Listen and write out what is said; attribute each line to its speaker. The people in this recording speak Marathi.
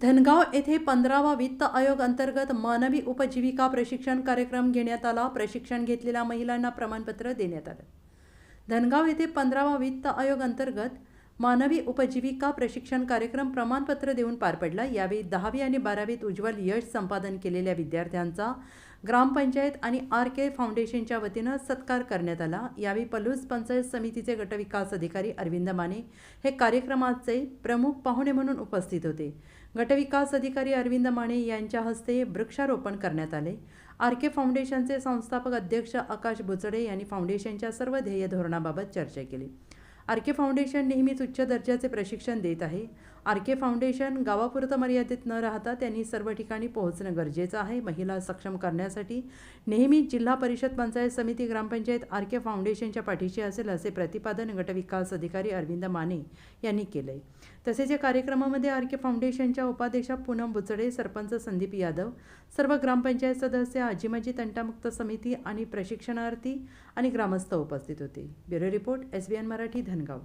Speaker 1: धनगाव येथे पंधरावा वित्त आयोग अंतर्गत मानवी उपजीविका प्रशिक्षण कार्यक्रम घेण्यात आला. प्रशिक्षण घेतलेल्या महिलांना प्रमाणपत्र देण्यात आलं. धनगाव येथे पंधरावा वित्त आयोग अंतर्गत मानवी उपजीविका प्रशिक्षण कार्यक्रम प्रमाणपत्र देऊन पार पडला. यावेळी दहावी आणि बारावीत उज्ज्वल यश संपादन केलेल्या विद्यार्थ्यांचा ग्रामपंचायत आणि आर के फाउंडेशनच्या वतीनं सत्कार करण्यात आला. यावेळी पलूस पंचायत समितीचे गटविकास अधिकारी अरविंद माने हे कार्यक्रमाचे प्रमुख पाहुणे म्हणून उपस्थित होते. गटविकास अधिकारी अरविंद माने यांच्या हस्ते वृक्षारोपण करण्यात आले. आर के फाउंडेशनचे संस्थापक अध्यक्ष आकाश बुचडे यांनी फाउंडेशनच्या सर्व ध्येय धोरणाबाबत चर्चा केली. आर के फाउंडेशन नेहमीच उच्च दर्जाचे प्रशिक्षण देत आहे. आर के फाउंडेशन गावापुरतं मर्यादित न राहता त्यांनी सर्व ठिकाणी पोहोचणं गरजेचं आहे. महिला सक्षम करण्यासाठी नेहमी जिल्हा परिषद पंचायत समिती ग्रामपंचायत आर के फाउंडेशनच्या पाठीशी असेल असे प्रतिपादन गटविकास अधिकारी अरविंद माने यांनी केलं आहे तसेच या कार्यक्रमामध्ये आर के फाउंडेशनच्या उपाध्यक्षा पूनम बुचडे सरपंच संदीप यादव सर्व ग्रामपंचायत सदस्य आजीमाजी तंटामुक्त समिती आणि प्रशिक्षणार्थी आणि ग्रामस्थ उपस्थित होते. Bureau report S B N Marathi Dhangaon.